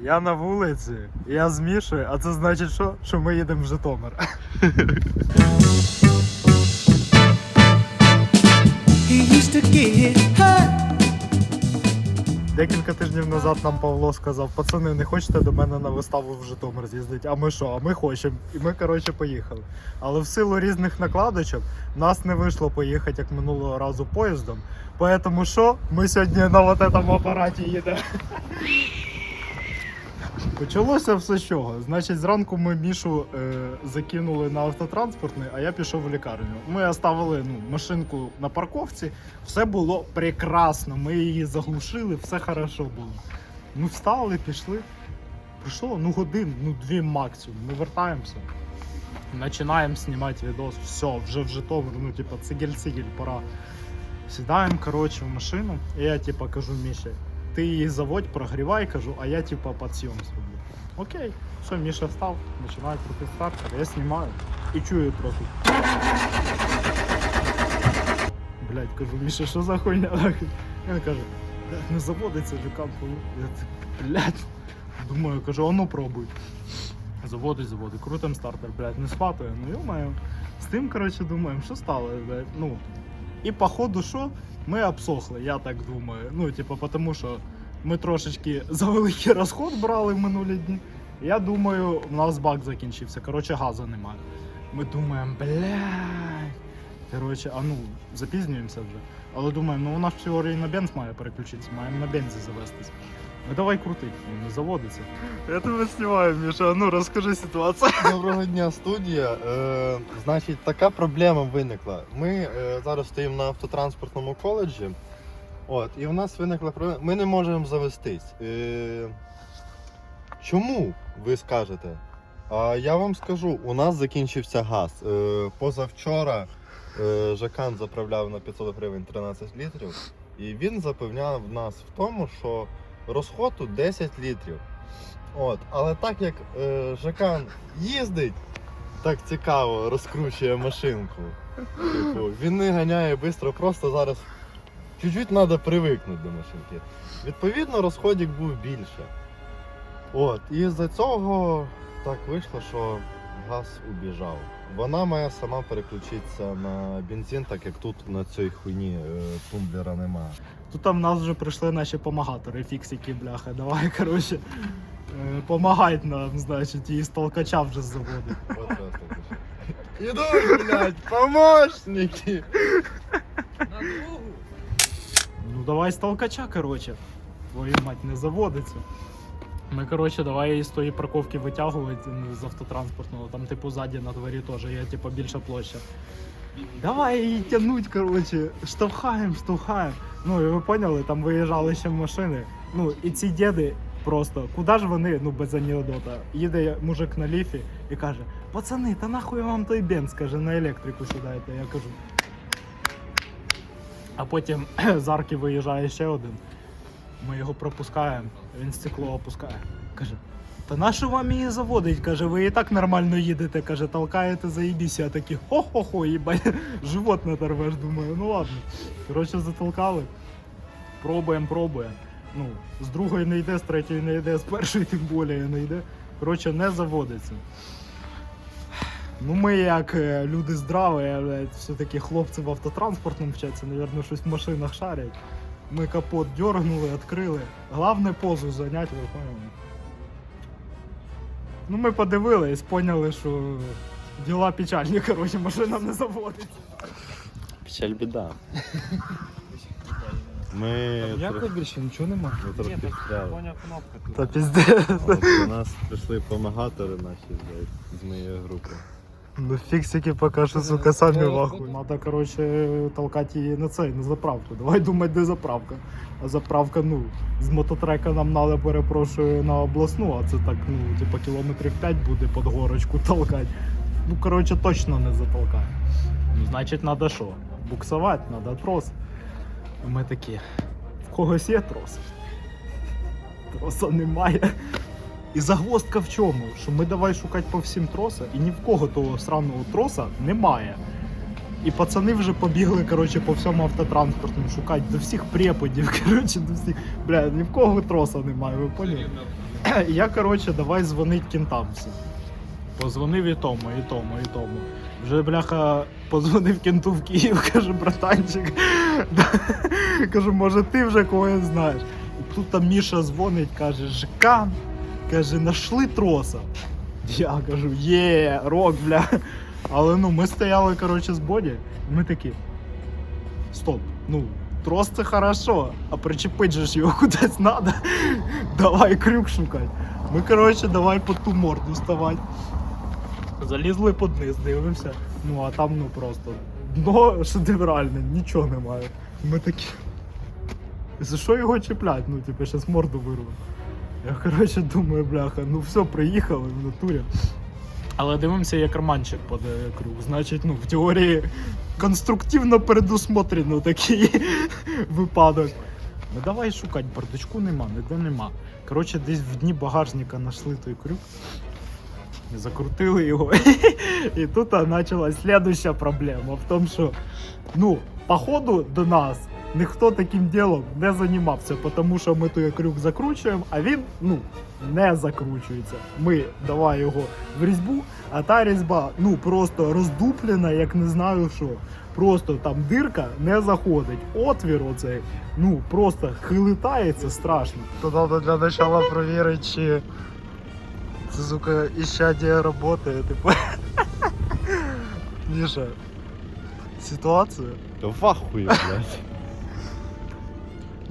Я на вулиці, я змішую, а це значить що? Що ми їдемо в Житомир. Декілька тижнів назад нам Павло сказав, пацани, не хочете до мене на виставу в Житомир з'їздити? А ми що? А ми хочемо. І ми, коротше, поїхали. Але в силу різних накладочок нас не вийшло поїхати як минулого разу поїздом. Поэтому що? Ми сьогодні на вот этом апараті їдемо. Почалося все з чого? Значить, зранку ми Мішу е, закинули на автотранспортний, а я пішов в лікарню. Ми оставили ну, машинку на парковці, все було прекрасно. Ми її заглушили, все хорошо було. Ми встали, пішли. Пройшло ну годин, ну дві максимум. Ми вертаємося. Починаємо знімати відос. Все, вже в Житомир, ну типа цигель-цигель, пора. Сідаємо, коротше, в машину, і я типа кажу Міші, ти її заводь, прогрівай, кажу, а я типа підсйом зроблю. Окей, все, Міша встав, починає крутити стартер, я знімаю і чую просто. Блять, кажу, Міша, що за хуйня? Він каже, не заводиться жикам хуйню. Я так. Думаю, кажу, а ну пробуй. Заводить, заводить, крутим стартер, блядь, не схватує. Ну йомаю. З тим, коротше, думаємо, що стало, блядь. Ну. І походу, що ми обсохли, я так думаю. Ну, типу, тому що ми трошечки за великий розход брали в минулі дні. Я думаю, у нас бак закінчився. Коротше, газу немає. Ми думаємо, блядь. Коротше, а ну, запізнюємося вже. Але думаємо, ну у нас в теорії на бенз має переключитися, маємо на бензі завестись. Ну давай крутить, ну, не заводиться. Я тебе знімаю, Міша, ну розкажи ситуацію. Доброго дня, студія. Е, значить, така проблема виникла. Ми е, зараз стоїмо на автотранспортному коледжі. От, і у нас виникла проблема. Ми не можемо завестись. Е, чому ви скажете? А я вам скажу, у нас закінчився газ. Е, позавчора е, Жакан заправляв на 500 гривень 13 літрів, і він запевняв нас в тому, що розход тут 10 літрів. От, але так як е, Жакан їздить так цікаво, розкручує машинку. Типу, він не ганяє швидко, просто зараз чуть-чуть треба привикнути до машинки. Відповідно, розходик був більше. От, і з-за цього так вийшло, що газ убіжав. Вона має сама переключитися на бензин, так як тут на цій хуйні е, тумблера немає. Тут там в нас вже прийшли наші помагатори, фіксики, бляха. Давай, коротше, е, нам, значить, і з толкача вже заводить. От так і ще. Ідуть, блядь, помощники! Ну давай з толкача, коротше. Твою мать, не заводиться. Ми, коротше, давай її з тої парковки витягувати ну, з автотранспортного, там, типу, ззаді на дворі теж є, типу, більша площа. Давай її тягнуть, коротше, штовхаємо, штовхаємо. Ну і ви поняли, там виїжджали ще машини. Ну і ці діди просто, куди ж вони, ну без анекдота. Їде мужик на ліфі і каже: пацани, та нахуй вам той бенз, каже, на електрику сідайте. Я кажу. А потім з арки виїжджає ще один. Ми його пропускаємо, він стекло опускає. Каже: Та нащо вам її заводить? Каже, ви і так нормально їдете. Каже, толкаєте, заїбісь. Я такий хо-хо-хо, їбать, живот не торвеш, думаю, ну ладно. Коротше, затолкали. Пробуємо, пробуємо. Ну, з другої не йде, з третьої не йде, з першої тим більше не йде. Коротше, не заводиться. Ну, ми як е, люди здраві, все-таки хлопці в автотранспортному вчаться, напевно, щось в машинах шарять. Ми капот дергнули, відкрили. Головне позу зайняти, ви поняли. Ну, ми подивились, поняли, що діла печальні, коротше, машина не заводиться. Печаль біда. Ми, Ніякого більше нічого нема. ми трохи кнопка Та пізде. От, до нас прийшли помагатори наші блядь, з моєї групи. Ну фіксики поки що, сука, самі вахуй. Надо, коротше, толкати її на цей, на заправку. Давай думати, де заправка. А заправка, ну, з мототрека нам надо, перепрошую, на обласну, а це так, ну, типа кілометрів 5 буде під горочку толкати. Ну, коротше, точно не затолкає. Ну, значить, треба що? Буксувати, треба трос. Ми такі. В когось є трос? Троса немає. І загвоздка в чому? Що ми давай шукати по всім троса, і ні в кого того сраного троса немає. І пацани вже побігли, коротше, по всьому автотранспортному шукати до всіх преподів, коротше, до всіх. Бля, ні в кого троса немає, ви поняли? Я, коротше, давай дзвонить кінтам всім. Позвонив і тому, і тому, і тому. Вже бляха позвонив кенту в Київ, каже, братанчик. Кажу, може ти вже когось знаєш. І тут там Міша дзвонить, каже, ЖК, каже, нашли троса. Я кажу, є, рок, бля. Але ну ми стояли, коротше, з боді, ми такі. Стоп, ну, трос це хорошо, а причепить же ж його кудись надо. Давай крюк шукати. Ми, коротше, давай по ту морду ставати. Залізли під низ, дивимося. Ну а там ну просто дно шедевральне, нічого немає. Ми такі. За що його чіплять? Ну, типу, щас морду вирву. Я коротше думаю, бляха, ну все, приїхали в натурі. Але дивимося, є карманчик під е, круг. Значить, ну, в теорії конструктивно предусмотрено такий випадок. Ну давай шукати, бардачку нема, ніде нема. Коротше, десь в дні багажника знайшли той крюк. Закрутили його. І тут почалась слідуща проблема. В тому, що ну, походу до нас ніхто таким ділом не займався, тому що ми той крюк закручуємо, а він ну, не закручується. Ми давай його в різьбу, а та різьба ну просто роздуплена, як не знаю що. Просто там дирка не заходить. Отвір оцей, ну просто хилитається страшно. То треба для початку перевірити, чи це, сука, іщадія працює, типу. Міша, ситуація. В ахуї, блядь.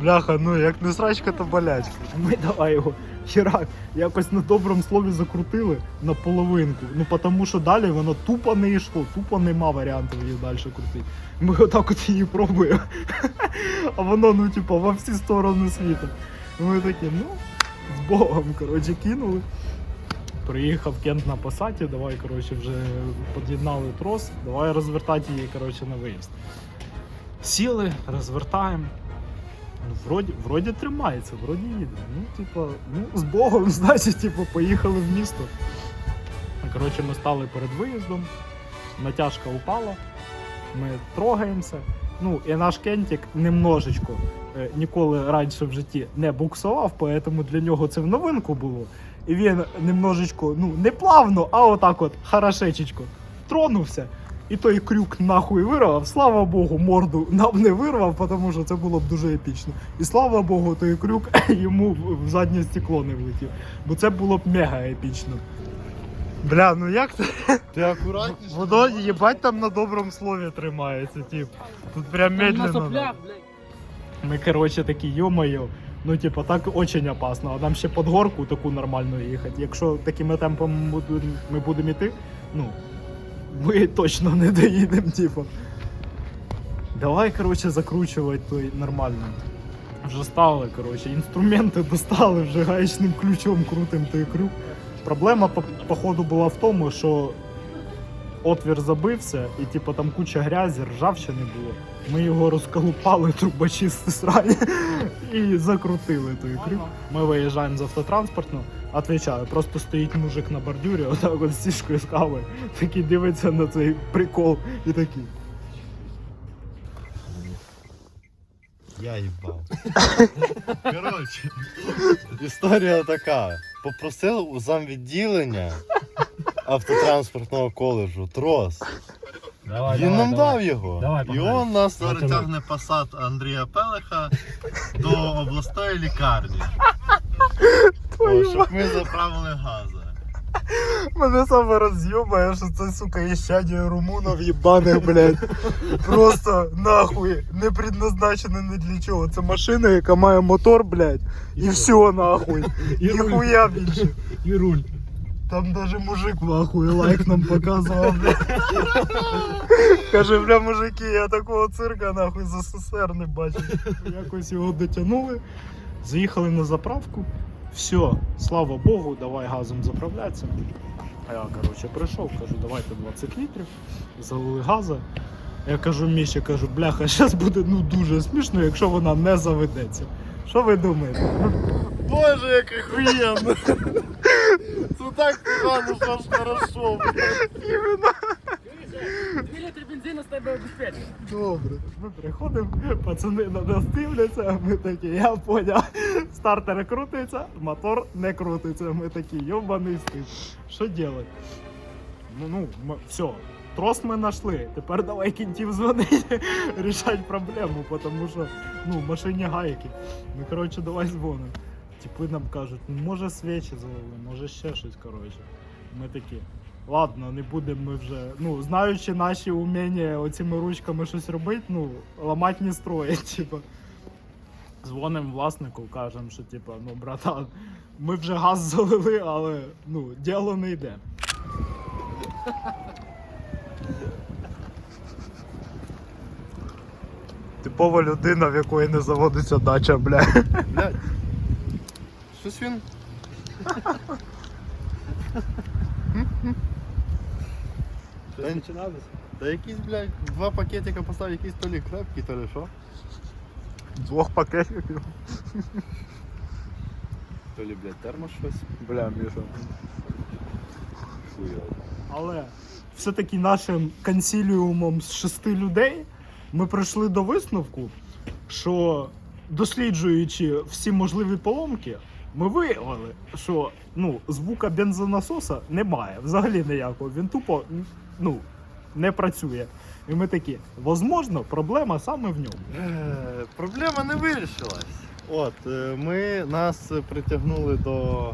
Бляха, ну як не срачка, то болячка. Ми давай його херак якось на доброму слові закрутили на половинку. Ну тому що далі воно тупо не йшло, тупо нема варіантів її далі крутити. Ми отак от її пробуємо. А воно, ну, типу, во всі сторони світу. Ми такі, ну, з Богом, коротше, кинули. Приїхав Кент на пасаті, давай, коротше, вже під'єднали трос, давай розвертати її, коротше, на виїзд. Сіли, розвертаємо. Ну, вроді, вроді тримається, вроді їде. Ну, типа, ну, з Богом, значить, типу, поїхали в місто. Коротше, ми стали перед виїздом, натяжка упала, ми трогаємося. Ну, і наш кентик немножечко е, ніколи раніше в житті не буксував, тому для нього це в новинку було. І він немножечко, ну, не плавно, а отак от, хорошечечко, тронувся. І той крюк нахуй вирвав. Слава Богу, морду нам не вирвав, тому що це було б дуже епічно. І слава Богу, той крюк йому в- заднє стекло не влетів. Бо це було б мега епічно. Бля, ну як це? Ти акуратніше. Воно їбать там на доброму слові тримається, тип. Тут прям медленно. Ми, коротше, такі, йо-моє. Ну, типа, так очень опасно. А нам ще під горку таку нормально їхати. Якщо такими темпами ми будемо йти, ну, ми точно не доїдемо, типу. Давай, коротше, закручувати той нормально. Вже стали, коротше, інструменти достали, вже гаечним ключом крутим той крюк. Проблема, по- походу, була в тому, що отвір забився, і типу там куча грязі, ржавчини було. Ми його розколупали трубочисти срані і закрутили той крюк. Ми виїжджаємо з автотранспортного, отвечаю, просто стоїть мужик на бордюрі, отак от з сішкою з кавою, такий дивиться на цей прикол і такий. Я їбав. Коротше, історія така. Попросили у замвідділення автотранспортного коледжу трос. Він нам дав його. Давай, І погнали. он нас Затягни. тягне посад Андрія Пелеха до обласної лікарні. О, щоб ми заправили газа. Мене саме роз'єбає, що це, сука, іщадія румунов єбаних, блядь. Просто нахуй не предназначене ні для чого. Це машина, яка має мотор, блядь, і все нахуй. І ніхуя більше. І руль. Там даже мужик нахуй лайк нам показував, блядь. Каже, бля, мужики, я такого цирка нахуй з СССР не бачив. Якось його дотягнули, заїхали на заправку. Все, слава Богу, давай газом заправлятися. А я, коротше, прийшов, кажу, давайте 20 літрів, залили газа. Я кажу Міші, кажу, бляха, зараз буде ну дуже смішно, якщо вона не заведеться. Що ви думаєте? Боже, як охуєнно! Це так погано, що аж хорошо. Іменно. Машина з тебе обезпечена. Добре. Ми приходимо, пацани на нас дивляться, а ми такі, я поняв. Стартер крутиться, мотор не крутиться. Ми такі, йобаний стиль. Що робити? Ну, ну, ми, все. Трос ми знайшли. Тепер давай кінтів дзвонити, рішати проблему, тому що ну, в машині гайки. Ми, коротше, давай дзвонимо. Типи нам кажуть, ну може свічі залили, може ще щось, коротше. Ми такі. Ладно, не будемо ми вже. Ну, знаючи наші уміння оціми ручками щось робити, ну, ламати не строїть, типа. Дзвонимо власнику, кажемо, що типа, ну, братан, ми вже газ залили, але ну, діло не йде. Типова людина, в якої не заводиться дача, бля. Блядь. Щось він. Та, та якісь, блядь, два пакетика поставив, якийсь то лі крепкий, то ли що? Двох пакетів. То лі, блядь, термос щось. Бля, Міша. Хуйово. Але все-таки нашим консіліумом з шести людей ми прийшли до висновку, що досліджуючи всі можливі поломки, ми виявили, що ну, звука бензонасоса немає, взагалі ніякого. Він тупо ну, не працює. І ми такі, возможно, проблема саме в ньому. Е, Проблема не вирішилась. От, е, ми нас притягнули до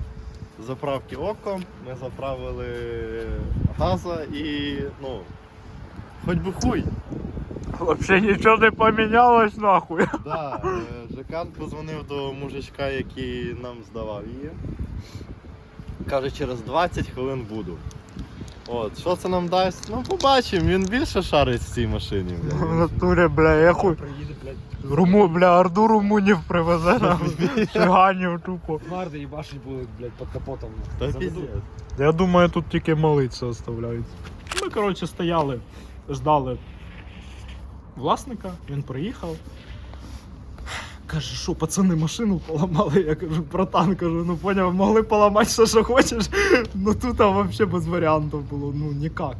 заправки оком, ми заправили газа і ну. Хоч би хуй. Взагалі нічого не помінялось нахуй. Да, е, Жекан позвонив до мужичка, який нам здавав її. Каже, через 20 хвилин буду. От, що це нам дасть? Ну побачимо, він більше шарить в цій машині. бля. В натурі, бля, я хуй. Руму, бля, орду румунів привезе нахуй. Шиганів тупо. марди і башить будуть, блядь, під капотом. Та піздець. Я думаю, тут тільки молиться оставляють. Ми, коротше, стояли, ждали власника, він приїхав. Каже, що пацани машину поламали. Я кажу, братан, кажу, ну поняв, могли поламати все, що хочеш. Ну тут а, взагалі без варіантів було, ну ніяк.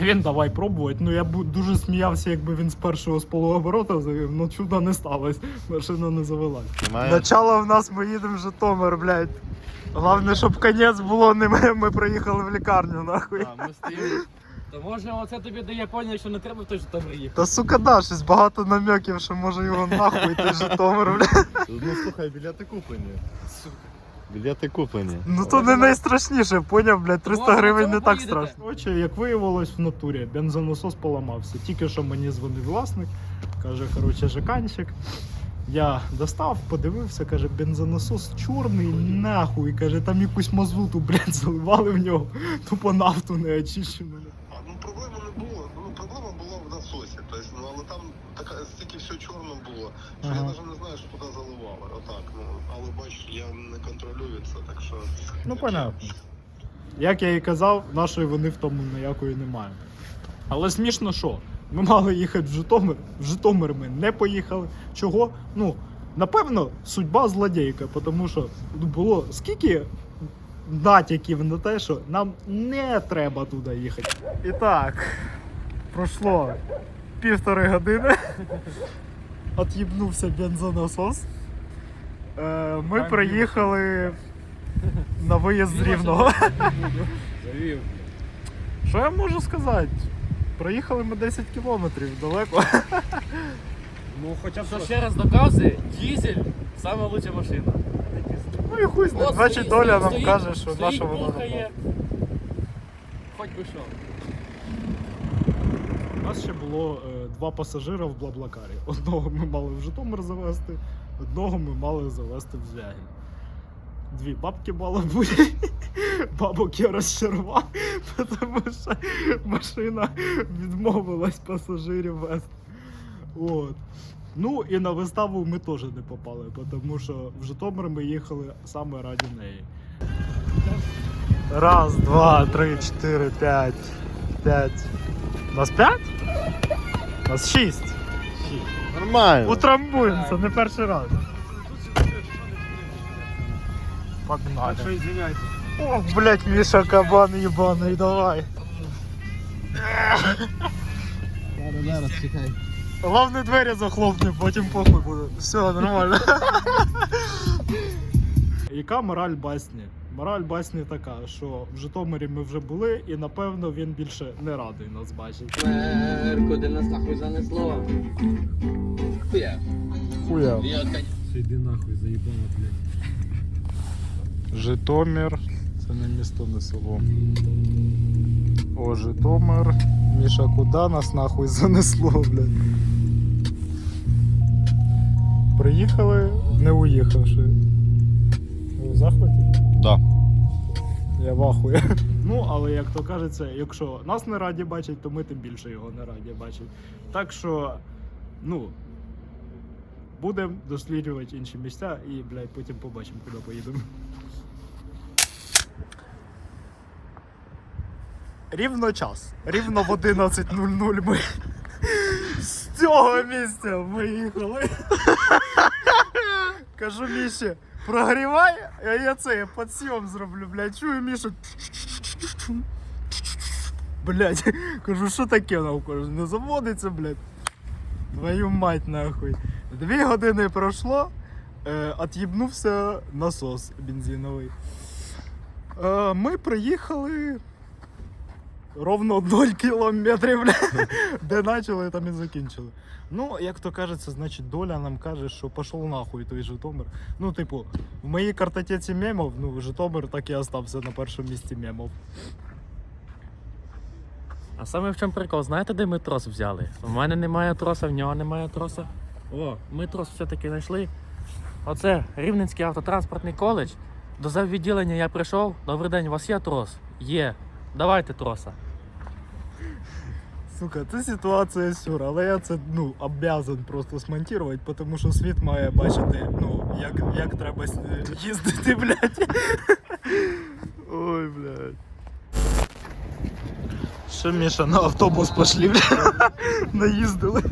Він давай пробувати. Ну я б дуже сміявся, якби він з першого з полуоборота завів, ну чуда не сталося. Машина не завелась. Начало в нас ми їдемо в Житомир, блядь. Головне, щоб конець було не ми, ми приїхали в лікарню, нахуй. А, ми стоїмо. То може оце тобі дає поняття, що не треба в той там їхати. Та сука, да, щось багато намеків, що може його нахуй той Житомир, блядь. Ну слухай, білети куплені. Сука. Білети куплені. Ну то не найстрашніше, поняв, блядь, 300 Може, на гривень не так поїдете? страшно. Короче, як виявилось в натурі, бензонасос поламався. Тільки що мені дзвонив власник, каже, коротше, жаканчик. Я достав, подивився, каже, бензонасос чорний, нахуй. Каже, там якусь мазуту, блядь, заливали в нього. Тупо нафту не очищену. Ну проблеми не було. Ну проблема була в насосі. Тобто, ну але там така стільки все чорно було, що Ага. я навіть не знаю, що туди заливали. Отак. Ну але бачиш, я не контролюю це, так що. Ну, понятно. Як я і казав, нашої вини в тому ніякої немає. Але смішно, що ми мали їхати в Житомир. В Житомир ми не поїхали. Чого? Ну, напевно, судьба злодійка, тому що ну, було скільки натяків на те, що нам не треба туди їхати. І так, пройшло півтори години. От'їбнувся бензонасос. Е, Ми Там приїхали на виїзд з Рівного. Що я можу сказати? Проїхали ми 10 кілометрів далеко. Ну хоча б ще раз доказує, дізель лучша машина. Ну і хуй з ним. От Значить, стоїть- доля нам стоїть- каже, що стоїть наша вона булкає. Хоч би що. У нас ще було е, два пасажира в Блаблакарі. Одного ми мали в Житомир завести, одного ми мали завести в Звягіль. Дві бабки мали бути. Бабок я розчарував, тому що машина відмовилась пасажирів вести. От. Ну і на виставу ми теж не попали, тому що в Житомир ми їхали саме раді неї. Раз, два, три, чотири, п'ять. П'ять. Нас п'ять? Нас шість. Нормально. Утрамбуємо, це не перший раз. Погнали. Що извиняйте. Ох, блять, Міша, кабан ебаний, давай. Зараз чекай. Головне двері захлопни, потім похуй буде. Все, нормально. Яка мораль басні? Мораль басні така, що в Житомирі ми вже були, і напевно він більше не радий нас бачить. Куди нас нахуй занесло? Хуя. Хуя. Іди нахуй, заїбала, блядь. Житомир. Це не місто, не село. О, Житомир. Міша, куди нас нахуй занесло, блядь? Приїхали, не уїхавши. Ви в захваті? Да. Я в ахуї. Ну, але як то кажеться, якщо нас не раді бачать, то ми тим більше його не раді бачать. Так що, ну, будемо досліджувати інші місця і, блядь, потім побачимо, куди поїдемо. Рівно час. Рівно в 11.00 ми з цього місця виїхали. Кажу Міші, прогрівай, а я це я підсйом зроблю, блядь. Чую Мішу. Блядь, кажу, що таке навколо? Не заводиться, блядь. Твою мать нахуй. Дві години пройшло, е, от'їбнувся насос бензиновий. Е, ми приїхали ровно 0 кілометрів, де почали, там і закінчили. Ну, як то кажеться, значить доля нам каже, що пішов нахуй той Житомир. Ну, типу, в моїй картотеці мемів, ну, Житомир так і остався на першому місці мемів. А саме в чому прикол? Знаєте, де ми трос взяли? У мене немає троса, в нього немає троса. О, ми трос все-таки знайшли. Оце Рівненський автотранспортний коледж. До заввідділення я прийшов. Добрий день, у вас є трос? Є. Давайте троса. Сука, це ситуація сюр, але я це ну, обязан просто смонтувати, тому що світ має бачити, ну, як, як треба їздити, блядь. Ой, блядь. Що, Міша, на автобус пошли, блядь. Наїздили.